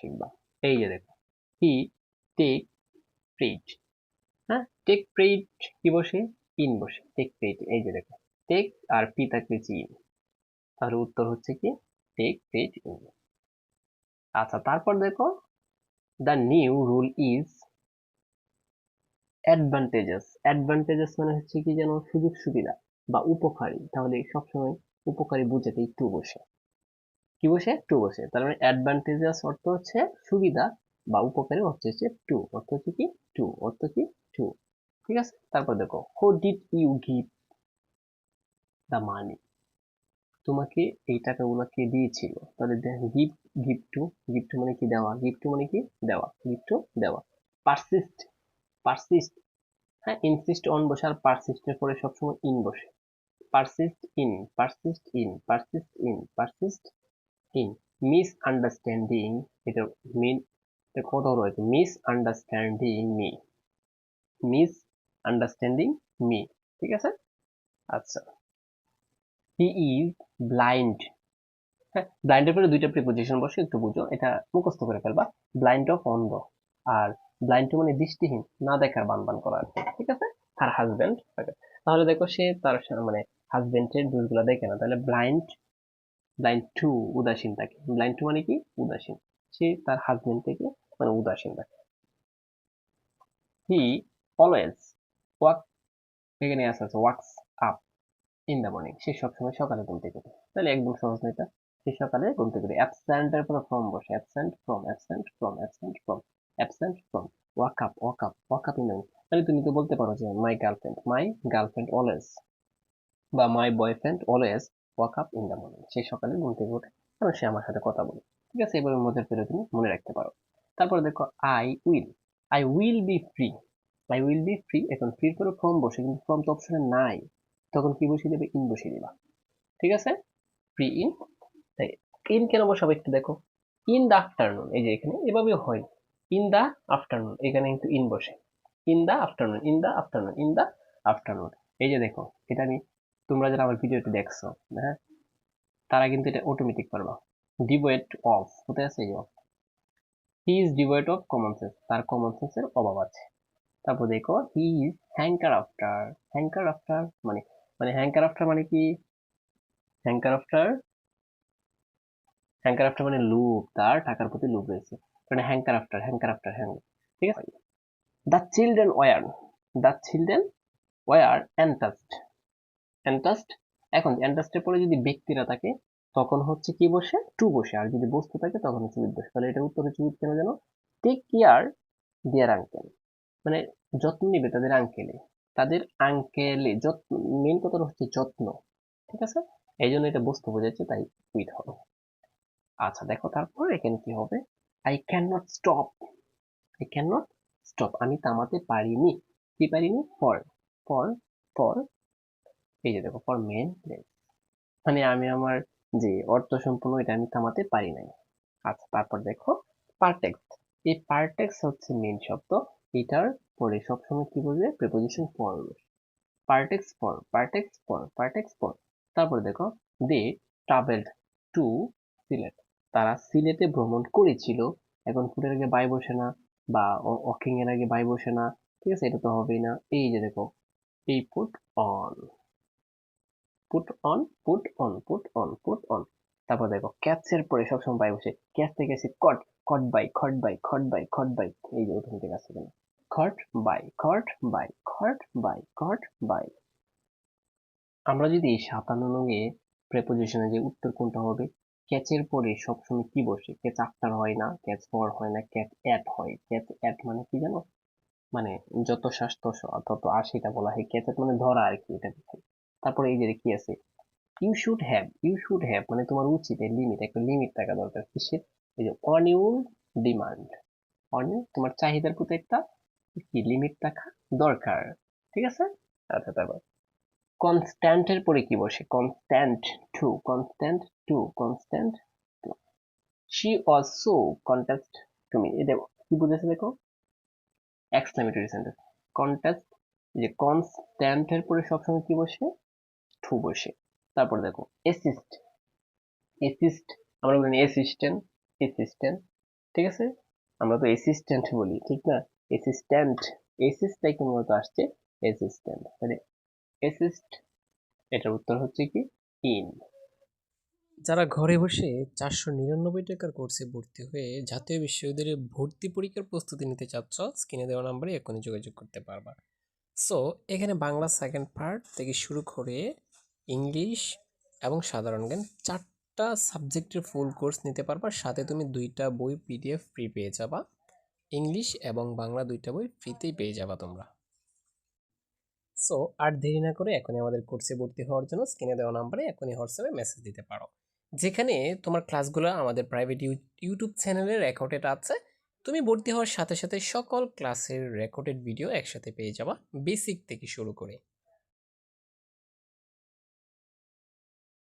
শিখবা এই যে দেখো হি টেক প্রিট হ্যাঁ? টেক প্রিট কি বসে? ইন বসে। টেক প্রিট এই যে দেখো টেক আর পি থাকবে ইন তাহলে উত্তর হচ্ছে কি? টেক প্রিট ইন আচ্ছা তারপর দেখো the new rule is advantages advantages মানে হচ্ছে কি যেন সুযোগ সুবিধা বা উপকারী। তাহলে সবসময় উপকারী বুঝাতে একটু বসে। কি বসে? টু বসে। তার মানে অ্যাডভান্টেজেস অর্থ হচ্ছে সুবিধা বা উপকারী অর্থ হচ্ছে টু অর্থ হচ্ছে কি? টু অর্থ কি টু ঠিক আছে? তারপর দেখো who did you give the money তোমাকে এই টাকাগুলো কে দিয়েছিল? তাহলে গিফট গিফট টু গিফট মানে কি দেওয়া? গিফট মানে কি? দেওয়া। গিফট টু দেওয়া। পারসিস্ট পারসিস্ট হ্যাঁ ইনসিস্ট অন বসে আর পারসিস্টের পরে সবসময় ইন বসে। Persist in persist in persist in persist misunderstanding এটা মিন কত রয়েছে। Misunderstanding me misunderstanding me ঠিক আছে? আচ্ছা। হি ইজ ব্লাইন্ড হ্যাঁ ব্লাইন্ডের পরে দুইটা প্রিপোজিশন বসে, একটু বুঝো। এটা মুখস্থ করে ফেলবা। ব্লাইন্ড অফ অন্ধ। আর ব্লাইন্ড মানে দৃষ্টিহীন, না দেখার বান বান করা আর ঠিক আছে? আর হাজবেন্ড তাহলে দেখো সে তার মানে হাজবেন্ডের দোষগুলো দেখে না। তাহলে ব্লাইন্ড ব্লাইন্ড টু উদাসীন থাকে। ব্লাইন্ড টু মানে কি? উদাসীন। সে তার হাজবেন্ড থেকে মানে উদাসীন থাকে। হি অলওয়েজ ওয়াক এখানে আছে আছে wakes up in the morning সে সবসময় সকালে ঘুম থেকে ওঠে তাহলে একদম সহজ না এটা। সে সকালে ঘুম থেকে ওঠে অ্যাবসেন্টের পরে ফ্রম বসে। Absent from absent from absent from absent from wake up wake up wake up in the তাহলে তুমি তো বলতে পারো যে my girlfriend my girlfriend always বা my boyfriend always wake up in the morning সে সকালে ঘুম থেকে ওঠে কারণ সে আমার সাথে কথা বলে। ঠিক আছে, এবার মধ্যে পেরে তুমি মনে রাখতে পারো। তারপরে দেখো I will I will be free I will be free এখন ফ্রির পরে ফর্ম বসে, কিন্তু ফর্ম তো অপশনে নাই। তখন কি বসিয়ে দেবে? ইন বসিয়ে দিবা। ঠিক আছে? ফ্রি ইন তাই ইন কেন বসাবো একটু দেখো। ইন দ্য আফটারনুন এই যে এখানে, এভাবেও হয়। ইন দ্য আফটারনুন এখানে কিন্তু ইন বসে। In the afternoon in the afternoon in the afternoon এই যে দেখো, এটা আমি তোমরা যারা আমার ভিডিওটি দেখছ হ্যাঁ তারা কিন্তু এটা অটোমেটিক পারবা। ডিভয়েড অফ কোথায় আছে এই of he is devoid of common sense তার কমন সেন্সের অভাব আছে। তারপর দেখো he is hanker after hanker after মানে মানে হ্যাঙ্কার আফটার মানে কি? হ্যাঙ্কার আফটার হ্যাঙ্কার আফটার মানে লুপ তার টাকার প্রতি লুপ রয়েছে। মানে hanker after hanker after hang ঠিক আছে? The children were the children were অ্যান্টাস্ট অ্যান্টাস্ট এখন অ্যান্টাস্টের পরে যদি ব্যক্তিরা থাকে, তখন হচ্ছে কি বসে? টু বসে। আর যদি বস্তু থাকে, তখন হচ্ছে উইথ বসে। তাহলে এটা উত্তর হচ্ছে উইথ কেন জানো? টেক কেয়ার দেয়ার আঙ্কেল মানে যত্ন নিবে তাদের আঙ্কেলে তাদের আঙ্কেলে যত্ন মেন কথাটা হচ্ছে যত্ন। ঠিক আছে? এই জন্য এটা বস্তু বোঝাচ্ছে, তাই উইথ হবে। আচ্ছা দেখো তারপর এখানে কি হবে? I can not stop I can not stop আমি থামাতে পারিনি। কি পারিনি? ফর ফর ফর এই যে দেখো ফর মেন প্লেস মানে আমি আমার যে অর্থ সম্পূর্ণ এটা আমি থামাতে পারি নাই। আচ্ছা তারপর দেখো পারটেক্স এই পারটেক্স হচ্ছে মেন শব্দ। এটার পরে সবসময় কি বলবে? Preposition for pretext for pretext for pretext for তারপর দেখো দে ট্রাভেলড টু সিলেট তারা সিলেটে ভ্রমণ করেছিল। এখন ফুটের আগে বাই বসে না, বা অকিং এর আগে বাই বসে না, ঠিক আছে? এটা তো হবেই না। এই যে দেখো, এই put on put on put on put on put on তারপর দেখো ক্যাচের পরে সবসময় বাই বসে ক্যাচ থেকে এসে caught caught by caught by caught by caught by এই যে ওখান থেকে আসছে কেন খট by caught by caught by caught by আমরা যদি সাতান্ন নঙে প্রেপোজিশনে যে উত্তর কোনটা হবে ক্যাচের পরে সবসময় কি বসে? ক্যাচ আফটার হয় না ক্যাচ ফর হয় না ক্যাচ অ্যাট হয়। ক্যাচ অ্যাট মানে কি জানো? মানে যত শ্বাস তত আশিটা বলা হয় ক্যাচ মানে ধরা আর কি, এটা তারপরে এই যে কি আছে you should have you should have মানে তোমার উচিত লিমিট একটা লিমিট থাকা দরকার কিসের? এই যে অন ইউর ডিমান্ড অন তোমার চাহিদার প্রতি একটা কি লিমিট থাকা দরকার, ঠিক আছে? আচ্ছা তারপর কনস্ট্যান্টের পরে কি বসে? Constant to constant to constant to she was so constant to me এই দেখো, কি বুঝেছে দেখো? এক্সক্লামেটরি সেন্টেন্স কন্টেস্ট যে কনস্ট্যান্টের পরে সবসময় কি বসে? টু বসে। তারপর দেখো অ্যাসিস্ট অ্যাসিস্ট আমরা বলি অ্যাসিস্ট্যান্ট অ্যাসিস্ট্যান্ট ঠিক আছে? আমরা তো অ্যাসিস্ট্যান্ট বলি, ঠিক না? অ্যাসিস্ট্যান্ট অ্যাসিস্ট থেকে মূলত আসছে? অ্যাসিস্ট্যান্ট মানে অ্যাসিস্ট এটার উত্তর হচ্ছে কি? ইন যারা ঘরে বসে চারশো নিরানব্বই টাকার কোর্সে ভর্তি হয়ে জাতীয় বিশ্ববিদ্যালয়ে ভর্তি পরীক্ষার প্রস্তুতি নিতে চাচ্ছ স্ক্রিনে দেওয়া নাম্বারে এখনই যোগাযোগ করতে পারবা। সো এখানে বাংলা সেকেন্ড পার্ট থেকে শুরু করে ইংলিশ এবং সাধারণ জ্ঞান চারটা সাবজেক্টের ফুল কোর্স নিতে পারবা। সাথে তুমি দুইটা বই পিডিএফ ফ্রি পেয়ে যাবা। ইংলিশ এবং বাংলা দুইটা বই ফ্রিতেই পেয়ে যাবা তোমরা। সো আর দেরি না করে এখনই আমাদের কোর্সে ভর্তি হওয়ার জন্য স্ক্রিনে দেওয়া নাম্বারে এখনই হোয়াটসঅ্যাপে মেসেজ দিতে পারো। যেখানে তোমার ক্লাসগুলো আমাদের প্রাইভেট ইউটিউব চ্যানেলে রেকর্ডেড আছে। তুমি ভর্তি হওয়ার সাথে সাথে সকল ক্লাসের রেকর্ডেড ভিডিও একসাথে পেয়ে যাবা। বেসিক থেকে শুরু করে।